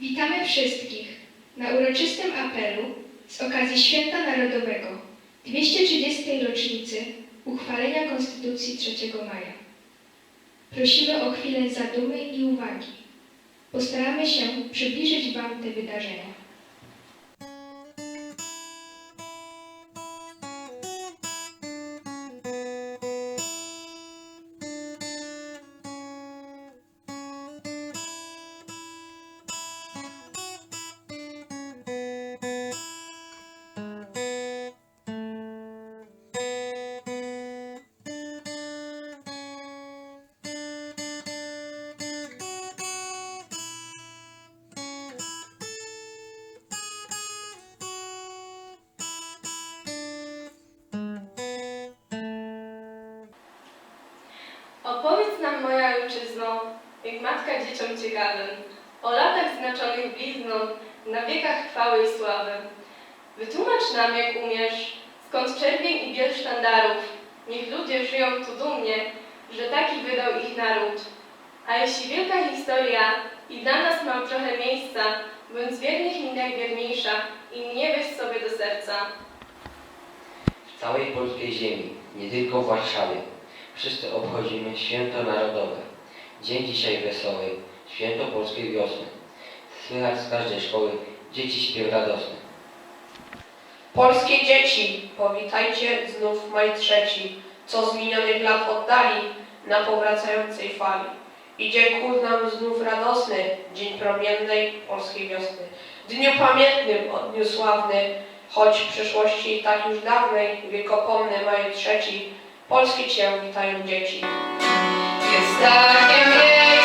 Witamy wszystkich na uroczystym apelu z okazji Święta Narodowego 230. rocznicy uchwalenia Konstytucji 3 maja. Prosimy o chwilę zadumy i uwagi. Postaramy się przybliżyć Wam te wydarzenia. Opowiedz nam, moja ojczyzno, jak matka dzieciom ciekawym, o latach znaczonych blizną, na wiekach chwały i sławy. Wytłumacz nam, jak umiesz, skąd czerwień i biel sztandarów. Niech ludzie żyją tu dumnie, że taki wydał ich naród. A jeśli wielka historia i dla nas ma trochę miejsca, bądź wiernych innych wierniejsza i mnie weź sobie do serca. W całej polskiej ziemi, nie tylko w Warszawie, wszyscy obchodzimy święto narodowe. Dzień dzisiaj wesoły, święto polskiej wiosny. Słychać z każdej szkoły dzieci śpiew radosny. Polskie dzieci, powitajcie znów maj trzeci, co z minionych lat oddali na powracającej fali. Idzie ku nam znów radosny dzień promiennej polskiej wiosny. Dniu pamiętnym, o dniu sławny, choć w przyszłości tak już dawnej, wiekopomny maj trzeci, polskie cię witają dzieci. Jest takie miejsce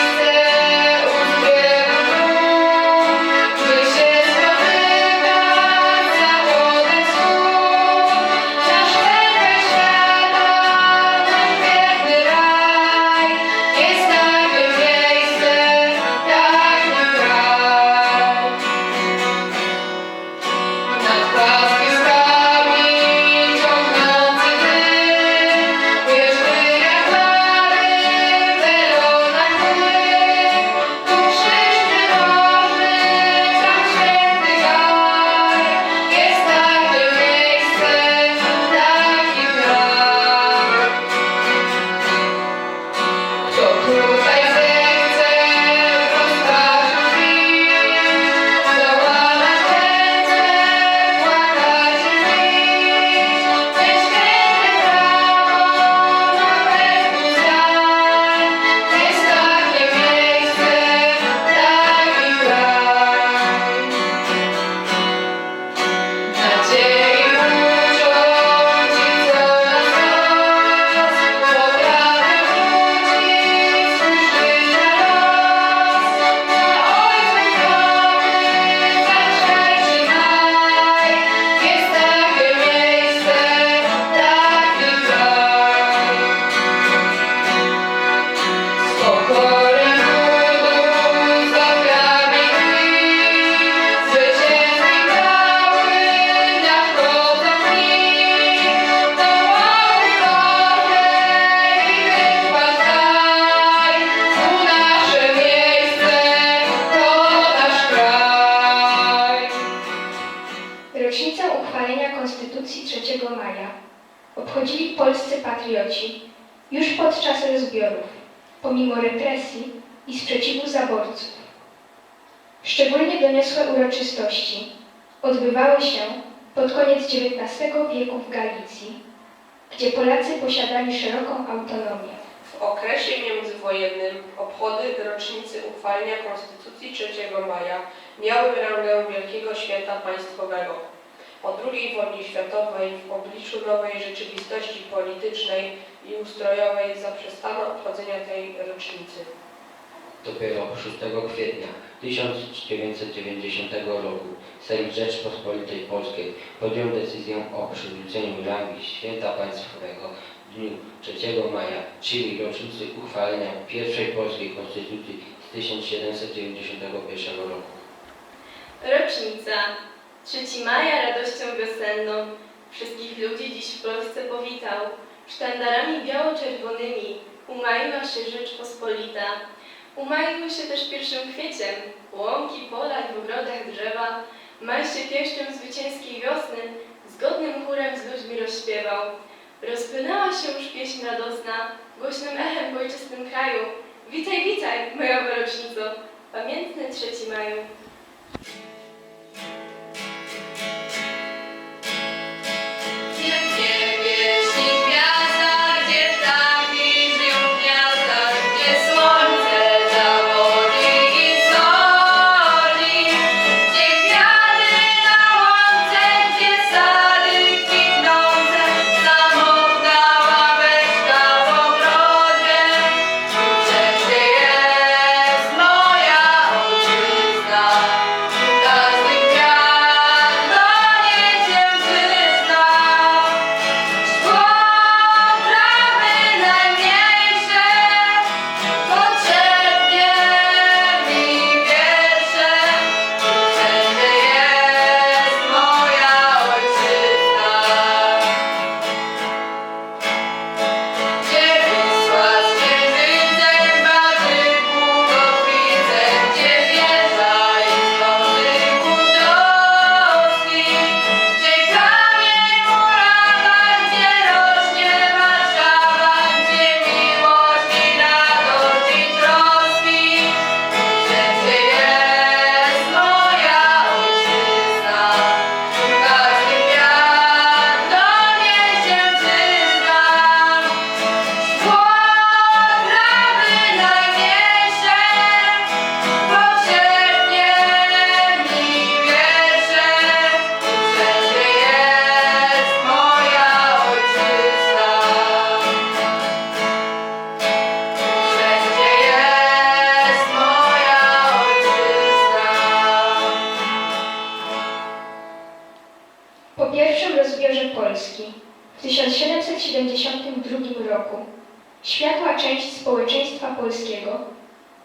polscy patrioci już podczas rozbiorów, pomimo represji i sprzeciwu zaborców. Szczególnie doniosłe uroczystości odbywały się pod koniec XIX wieku w Galicji, gdzie Polacy posiadali szeroką autonomię. W okresie międzywojennym obchody rocznicy uchwalenia Konstytucji 3 maja miały rangę wielkiego święta państwowego. Po II wojnie światowej w obliczu nowej rzeczywistości politycznej i ustrojowej zaprzestano obchodzenia tej rocznicy. Dopiero 6 kwietnia 1990 roku Sejm Rzeczpospolitej Polskiej podjął decyzję o przywróceniu rangi święta państwowego w dniu 3 maja, czyli rocznicy uchwalenia pierwszej polskiej konstytucji z 1791 roku. Rocznica. 3 maja radością wiosenną wszystkich ludzi dziś w Polsce powitał. Sztandarami biało-czerwonymi umaiła się Rzeczpospolita. Umaiły się też pierwszym kwieciem, łąki, pola i w ogrodach drzewa. Maj się pieszczem zwycięskiej wiosny, zgodnym chórem z ludźmi rozśpiewał. Rozpłynęła się już pieśń radosna, głośnym echem w ojczystym kraju. Witaj, witaj, moja rocznico, pamiętny trzeci maju.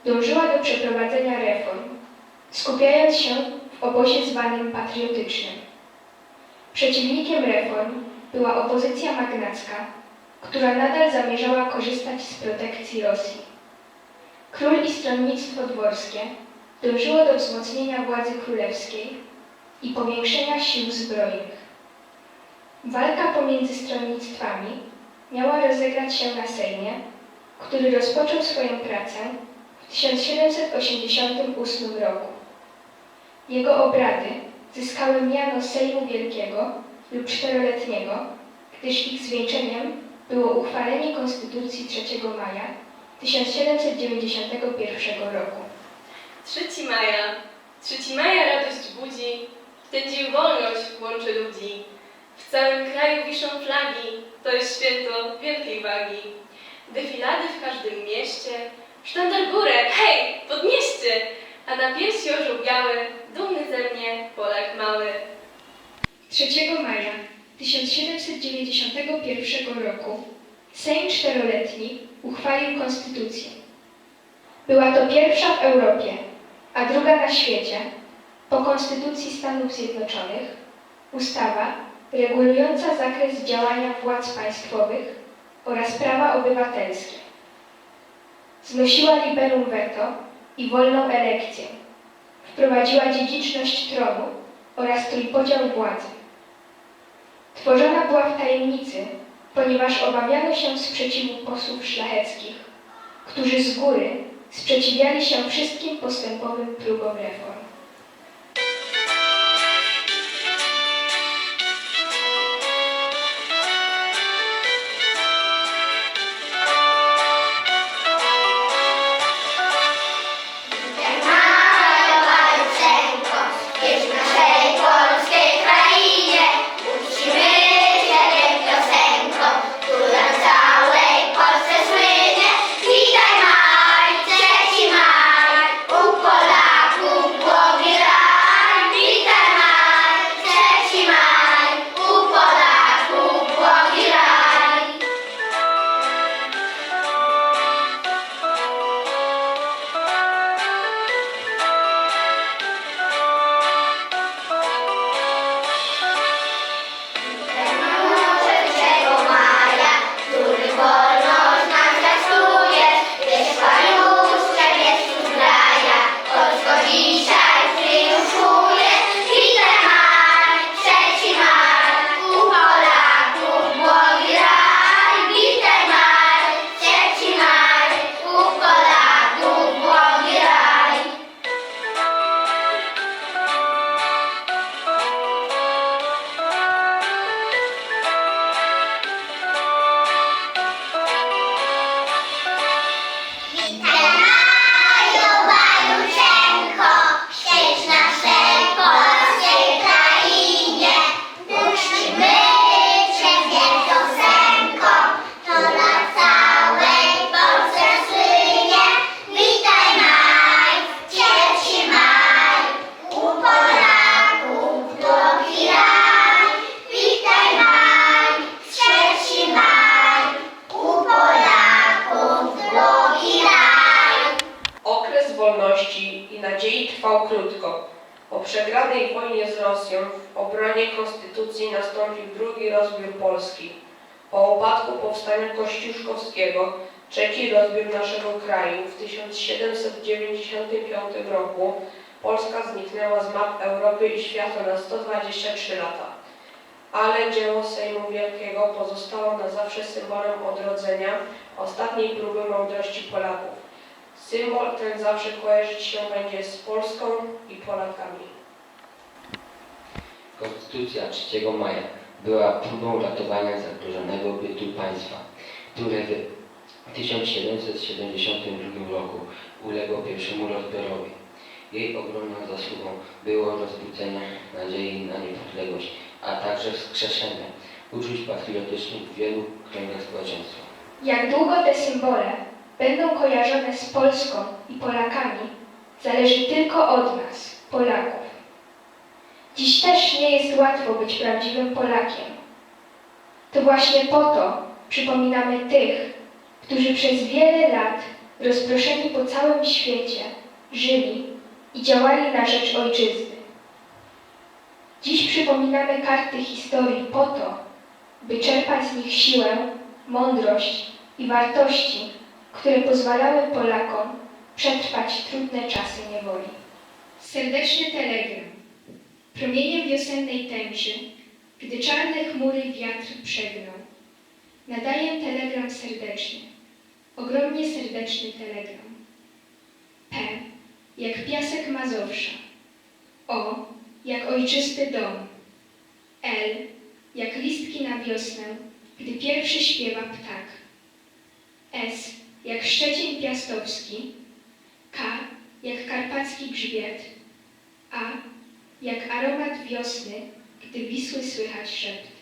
Dążyła do przeprowadzenia reform, skupiając się w obozie zwanym patriotycznym. Przeciwnikiem reform była opozycja magnacka, która nadal zamierzała korzystać z protekcji Rosji. Król i stronnictwo dworskie dążyło do wzmocnienia władzy królewskiej i powiększenia sił zbrojnych. Walka pomiędzy stronnictwami miała rozegrać się na Sejmie, który rozpoczął swoją pracę w 1788 roku. Jego obrady zyskały miano Sejmu Wielkiego lub Czteroletniego, gdyż ich zwieńczeniem było uchwalenie Konstytucji 3 maja 1791 roku. 3 maja. 3 maja radość budzi, w ten dzień wolność łączy ludzi. W całym kraju wiszą flagi, to jest święto wielkiej wagi. Defilady w każdym mieście, sztandar górę, hej, podnieście! A na piersi orzeł biały, dumny ze mnie Polak mały. 3 maja 1791 roku Sejm Czteroletni uchwalił konstytucję. Była to pierwsza w Europie, a druga na świecie, po Konstytucji Stanów Zjednoczonych, ustawa regulująca zakres działania władz państwowych oraz prawa obywatelskie. Znosiła liberum veto i wolną elekcję. Wprowadziła dziedziczność tronu oraz trójpodział władzy. Tworzona była w tajemnicy, ponieważ obawiano się sprzeciwu posłów szlacheckich, którzy z góry sprzeciwiali się wszystkim postępowym próbom reform. Powstania kościuszkowskiego trzeci rozbiór naszego kraju w 1795 roku Polska zniknęła z map Europy i świata na 123 lata. Ale dzieło Sejmu Wielkiego pozostało na zawsze symbolem odrodzenia, ostatniej próby mądrości Polaków. Symbol ten zawsze kojarzyć się będzie z Polską i Polakami. Konstytucja 3 maja była próbą ratowania zagrożonego bytu państwa, które w 1772 roku uległo pierwszemu rozbiorowi. Jej ogromną zasługą było rozbudzenie nadziei na niepodległość, a także wskrzeszenie uczuć patriotycznych w wielu kręgach społeczeństwa. Jak długo te symbole będą kojarzone z Polską i Polakami, zależy tylko od nas, Polaków. Dziś też nie jest łatwo być prawdziwym Polakiem. To właśnie po to przypominamy tych, którzy przez wiele lat rozproszeni po całym świecie żyli i działali na rzecz ojczyzny. Dziś przypominamy karty historii po to, by czerpać z nich siłę, mądrość i wartości, które pozwalały Polakom przetrwać trudne czasy niewoli. Serdeczny telegram. Promieniem wiosennej tęczy, gdy czarne chmury wiatr przegnął. Nadaję telegram serdeczny, ogromnie serdeczny telegram. P jak piasek Mazowsza. O jak ojczysty dom. L jak listki na wiosnę, gdy pierwszy śpiewa ptak. S jak Szczecin Piastowski, K jak karpacki grzbiet, A jak aromat wiosny, gdy Wisły słychać szept.